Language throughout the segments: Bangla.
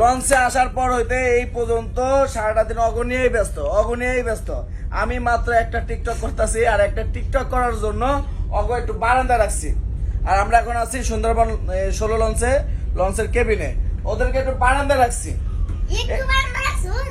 লঞ্চে আসার পর হইতে এই পর্যন্ত সারাটা দিন অগনিয়েই ব্যস্ত অগনিয়েই ব্যস্ত। আমি মাত্র একটা টিকটক করতেছি আর একটা টিকটক করার জন্য অগ একটু বারান্দা রাখছি। আর আমরা এখন আছি সুন্দরবন ষোলো লঞ্চে লঞ্চের কেবিনে ওদেরকে একটু বারান্দা রাখছি একটু বার মারা শুন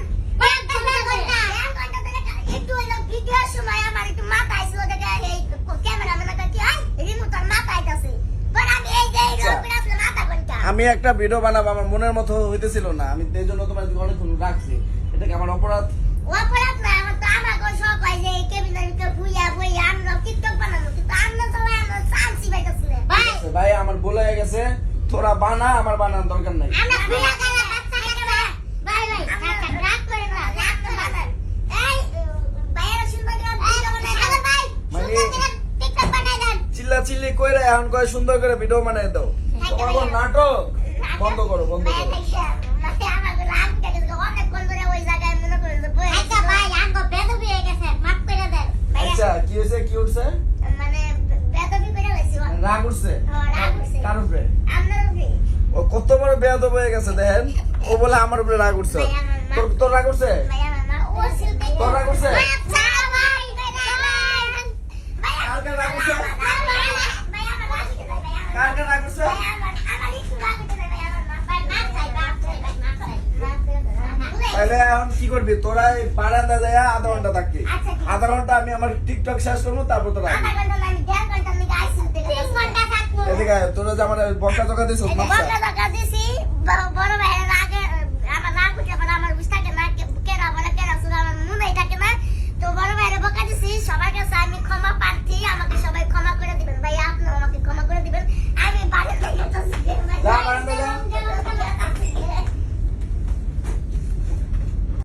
এক ঘণ্টা ঘণ্টা এক ঘণ্টা ধরে একটু হলো ভিডিওর সময় আমার একটু মাথায় ছিল দেখে এই ক্যামেরা মানে কি হয় রিমোট আর মাথায় আছে পর আমি এই যে এই আচ্ছা। রোপে আসলে মাথা ঘণ্টা আমি একটা ভিডিও বানাবো আমার মনের মতো হইতেছিল না। আমি এই জন্য তোমার অনেকক্ষণ রাখছি। এটা কি আমার অপরাধ। অপরাধ না আমার তো আমার কোন শখ হয় যে এই কেবিনের ভিতরে ভুইয়া ভুইয়া আমরা টিকটক বানাবো কিন্তু আমরা সবাই আমরা পাইতেছি না। ভাই ভাই আমার ভুল হয়ে গেছে। তোরা বানা আমার বানানোর দরকার নাই। আমরা ভুইয়া খাইয়া বাচ্চা খাইয়া ভাই ভাই রাগ করে না রাগ তো বানান এই ভাইয়েরা সুন্দর করে ভিডিও বানাই ভাই মানে- টিকটক বানাই দেন। চিল্লা চিল্লি কইরা এখন কয় সুন্দর করে ভিডিও বানাই দাও। তোমার নাটক। বন্ধ করো বন্ধ করো। আচ্ছা কি হয়েছে? কি উঠছে? রাগ উঠছে? কার উপরে? ও কত বড় বেয়াদ হয়ে গেছে দেখেন। ও বলে আমার উপরে রাগ উঠছে। তোর তোর রাগ উঠছে? তোর রাগ উঠছে কার কার রাগ উঠছে উঠছে তাহলে এখন কি করবি? তোরা এই বারান্দা যায় আধা ঘণ্টা থাকবি। আচ্ছা। আধা ঘণ্টা আমি আমার টিকটক শেষ করব তারপর তোরা তোরা যে আমার বকা জকা দিছিস মাপসা বড় ভাইয়ের